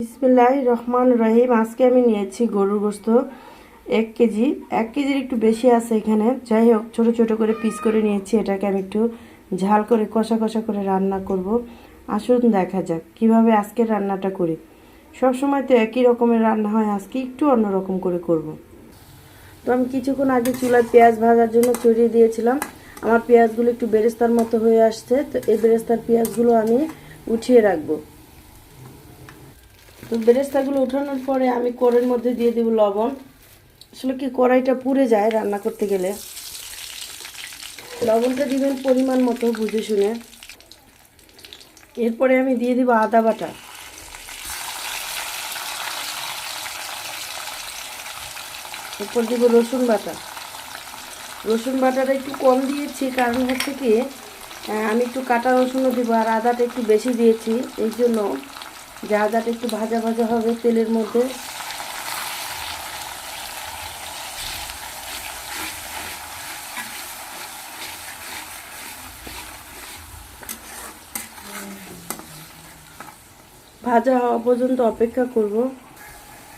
বিসমিল্লাহ রহমান রহিম। আজকে আমি নিয়েছি গরুর গোস্ত, এক কেজি। এক কেজির একটু বেশি আছে এখানে। যাই হোক, ছোটো ছোটো করে পিস করে নিয়েছি। এটাকে আমি একটু ঝাল করে, কষা কষা করে রান্না করব। আসুন দেখা যাক কীভাবে আজকে রান্নাটা করি। সব সময় তো একই রকমের রান্না হয়, আজকে একটু অন্যরকম করে করব। তো আমি কিছুক্ষণ আগে চুলায় পেঁয়াজ ভাজার জন্য চড়িয়ে দিয়েছিলাম। আমার পেঁয়াজগুলো একটু বেরেস্তার মতো হয়ে আসছে। তো এই বেরেস্তার পেঁয়াজগুলো আমি উঠিয়ে রাখব। তো বেরেস্তাগুলো উঠানোর পরে আমি কড়ের মধ্যে দিয়ে দেবো লবণ। আসলে কি কড়াইটা পুড়ে যায় রান্না করতে গেলে। লবণটা দিবেন পরিমাণ মতো বুঝে শুনে। এরপরে আমি দিয়ে দিব আদা বাটা। এরপর দিব রসুন বাটা। রসুন বাটাটা একটু কম দিয়েছি, কারণ হচ্ছে কি আমি একটু কাটা রসুনও দিব আর আদাটা একটু বেশি দিয়েছি, এই জন্য আদাটা একটু ভাজা ভাজা হবে তেলের মধ্যে। ভাজা হওয়া পর্যন্ত অপেক্ষা করব।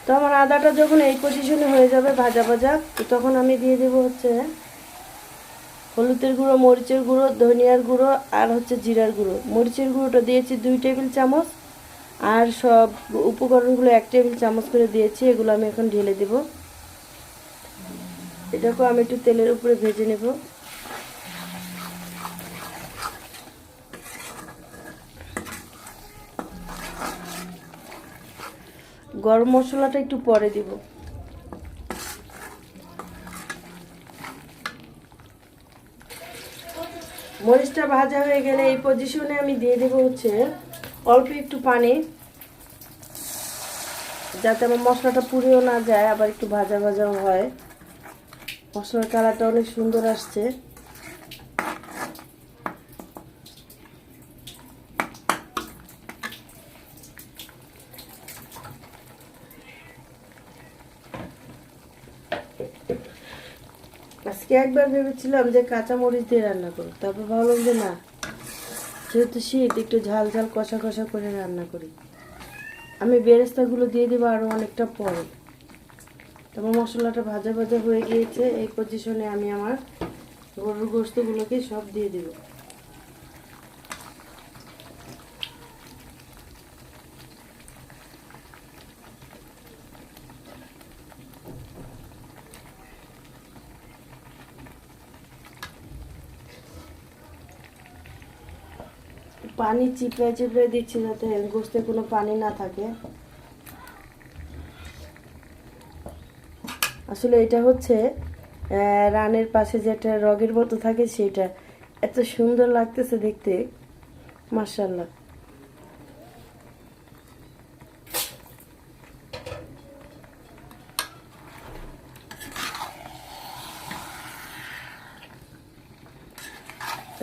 তো আমার আদাটা যখন এই পজিশনে হয়ে যাবে ভাজা ভাজা তখন আমি দিয়ে দেবো হচ্ছে হলুদের গুঁড়ো, মরিচের গুঁড়ো, ধনিয়ার গুঁড়ো আর হচ্ছে জিরার গুঁড়ো। মরিচের গুঁড়োটা দিয়েছি দুই টেবিল চামচ। আর সব উপকরণগুলো এক টেবিল চামচ করে দিয়েছি, এগুলো আমি এখন ঢেলে দেব। এটাকেও আমি একটু তেলের উপরে ভেজে নেব। গরম মশলাটা একটু পরে দিব। মরিচটা ভাজা হয়ে গেলে এই পজিশনে আমি দিয়ে দেবো হচ্ছে অল্প একটু পানি, যাতে আমার মশলাটা পুড়েও না যায়, আবার একটু ভাজা ভাজাও হয়। মশলার কালারটা অনেক সুন্দর আসছে। আজকে একবার ভেবেছিলাম যে কাঁচামরিচ দিয়ে রান্না করব, তারপর ভাবলাম যে না যেহেতু শীত, একটু ঝাল ঝাল কষা কষা করে রান্না করি। আমি বেরেস্তাগুলো দিয়ে দেবো আরও অনেকটা পরে। তারপর মশলাটা ভাজা ভাজা হয়ে গিয়েছে, এই পজিশনে আমি আমার গরুর গোস্তগুলোকে সব দিয়ে দেবো। পানি চিপড়ে চিপড়ে দিচ্ছি যাতে গোস্তে কোনো পানি না থাকে। আসলে এটা হচ্ছে রানের পাশে যেটা রগের মতো থাকে সেটা। এত সুন্দর লাগতেছে দেখতে। মার্শাল্লাহ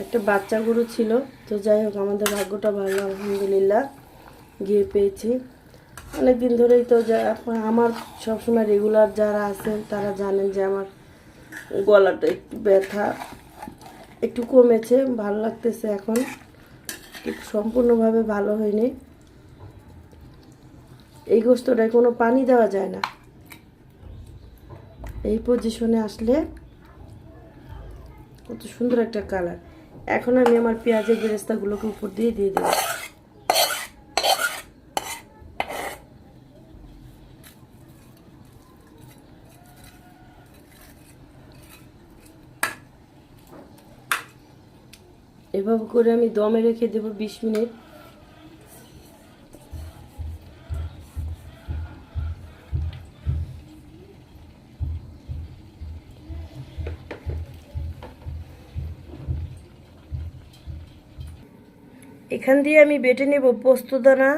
একটা বাচ্চা গরু ছিল। তো যাই হোক, আমাদের ভাগ্যটা ভালো, আলহামদুলিল্লাহ। গিয়ে পেয়েছি। অনেক দিন ধরেই তো আমার সবসময় রেগুলার যারা আছেন তারা জানেন যে আমার গলাটা একটু ব্যথা একটু কমেছে, ভালো লাগতেছে এখন। সম্পূর্ণভাবে ভালো হয়নি। এই গোস্তটায় কোনো পানি দেওয়া যায় না। এই পজিশনে আসলে কত সুন্দর একটা কালার এখন আমি আমার পেঁয়াজের বেরেস্তাগুলোকে উপর দিয়ে দিয়ে দেব। এভাবে করে আমি দমে রেখে দেব বিশ মিনিট। এখান দিয়ে আমি বেটে নেব পোস্তদানা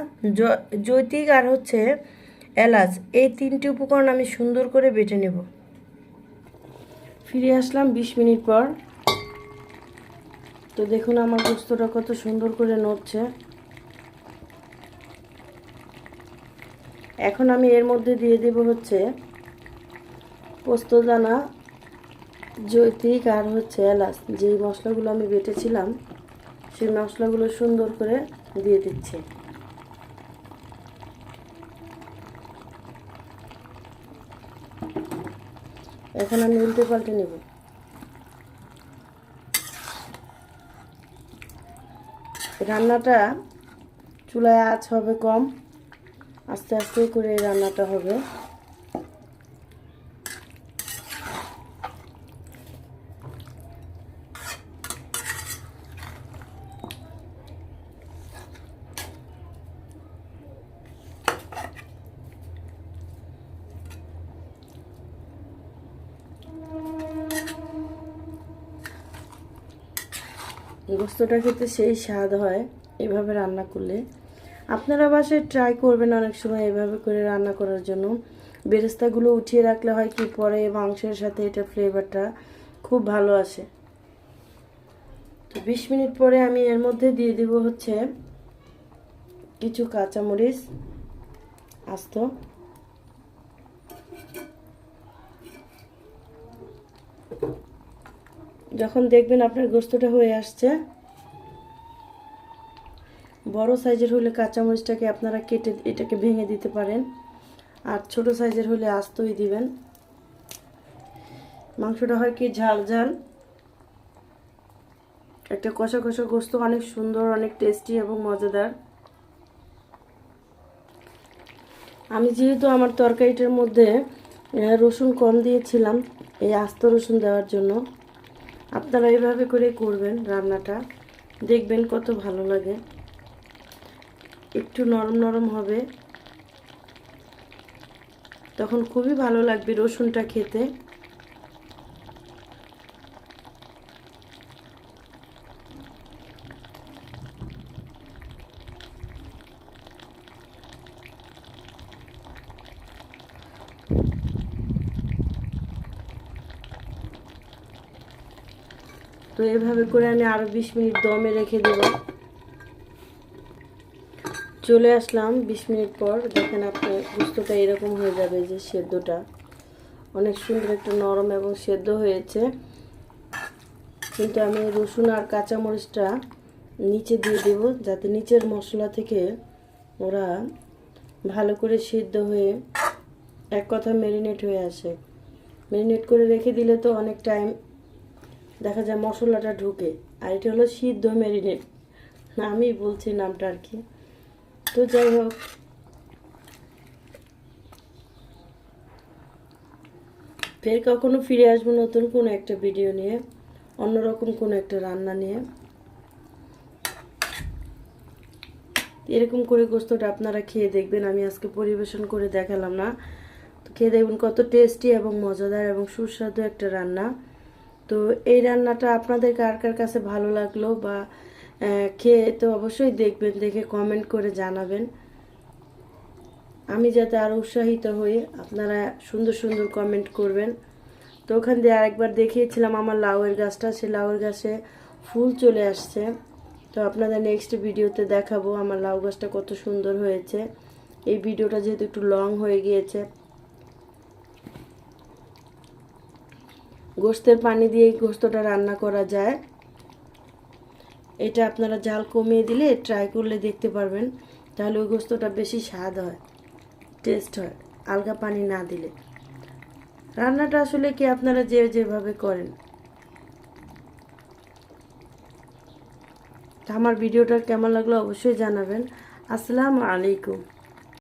জৈতিক আর হচ্ছে এলাচ। এই তিনটি উপকরণ আমি সুন্দর করে বেটে নেব। ফিরে আসলাম বিশ মিনিট পর। তো দেখুন আমার পোস্তটা কত সুন্দর করে নড়ছে। এখন আমি এর মধ্যে দিয়ে দেব হচ্ছে পোস্তদানা জৈতিক আর হচ্ছে এলাচ। যেই মশলাগুলো আমি বেটেছিলাম সেই মশলাগুলো সুন্দর করে দিয়ে দিচ্ছে। এখন আমি উল্টে পাল্টে নেব। রান্নাটা চুলায় আঁচ হবে কম, আস্তে আস্তে করে রান্নাটা হবে। গোস্তটা খেতে সেই স্বাদ হয় এভাবে রান্না করলে। আপনারা বাসায় ট্রাই করবেন অনেক সময় এভাবে করে রান্না করার জন্য। বেরেস্তাগুলো উঠিয়ে রাখলে হয় কি পরে মাংসের সাথে এটা ফ্লেভারটা খুব ভালো আসে। তো বিশ মিনিট পরে আমি এর মধ্যে দিয়ে দিব হচ্ছে কিছু কাঁচামরিচ, আস্ত। যখন দেখবেন আপনার গোস্তটা হয়ে আসছে, বড় সাইজের হলে কাঁচামরিচটাকে আপনারা কেটে এটাকে ভেঙে দিতে পারেন, আর ছোট সাইজের হলে আস্তই দিবেন। মাংসটা হয় কি ঝাল ঝাল। একটা কষা কষা গোস্ত, অনেক সুন্দর, অনেক টেস্টি এবং মজাদার। আমি যেহেতু আমার তরকারিটার মধ্যে রসুন কম দিয়েছিলাম, এই আস্ত রসুন দেওয়ার জন্য। আপনারা এইভাবে করে করবেন রান্নাটা। দেখবেন কত ভালো লাগে। একটু নরম নরম হবে। তখন খুবই ভালো লাগবে রসুনটা খেতে। তো এভাবে করে আমি আরও বিশ মিনিট দমে রেখে দেব। চলে আসলাম বিশ মিনিট পর। দেখেন আপনার গুস্তটা এরকম হয়ে যাবে যে সেদ্ধটা। অনেক সুন্দর একটা নরম এবং সেদ্ধ হয়েছে। কিন্তু আমি রসুন আর কাঁচামরিচটা নিচে দিয়ে দেব যাতে নিচের মশলা থেকে ওরা ভালো করে সিদ্ধ হয়ে এক কথা ম্যারিনেট হয়ে আসে। ম্যারিনেট করে রেখে দিলে তো অনেক টাইম দেখা যায় মশলাটা ঢুকে, আর এটা হলো সিদ্ধ ম্যারিনেট। আমি বলছি নামটা আর কি। তো যাই হোক। ফের কখনো ফিরে আসব নতুন কোনো একটা ভিডিও নিয়ে, অন্যরকম কোনো একটা রান্না নিয়ে। এরকম করে গোস্তটা আপনারা খেয়ে দেখবেন, আমি আজকে পরিবেশন করে দেখালাম না। তো খেয়ে দেখবেন কত টেস্টি এবং মজাদার এবং সুস্বাদু একটা রান্না। তো এই রান্নাটা আপনাদের কার কার কাছে ভালো লাগল বা খেয়ে তো অবশ্যই দেখবেন, দেখে কমেন্ট করে জানাবেন। আমি যাতে আরও উৎসাহিত হই, আপনারা সুন্দর সুন্দর কমেন্ট করবেন। তো ওখান দিয়ে আরেকবার দেখিয়েছিলাম আমার লাউয়ের গাছটা সে লাউয়ের গাছে ফুল চলে আসছে। তো আপনাদের নেক্সট ভিডিওতে দেখাবো আমার লাউ গাছটা কত সুন্দর হয়েছে। এই ভিডিওটা যেহেতু একটু লং হয়ে গিয়েছে গোস্তের পানি দিয়ে গোস্তটা রান্না করা যায়। এটা আপনারা জাল কমিয়ে দিলে ট্রাই করলে দেখতে পারবেন। তাহলে ওই গোস্তটা বেশি স্বাদ হয় টেস্ট হয়, আলগা পানি না দিলে। রান্নাটা আসলে কি আপনারা যে যেভাবে করেন। আমার ভিডিওটা কেমন লাগল অবশ্যই জানাবেন। আসসালামু আলাইকুম।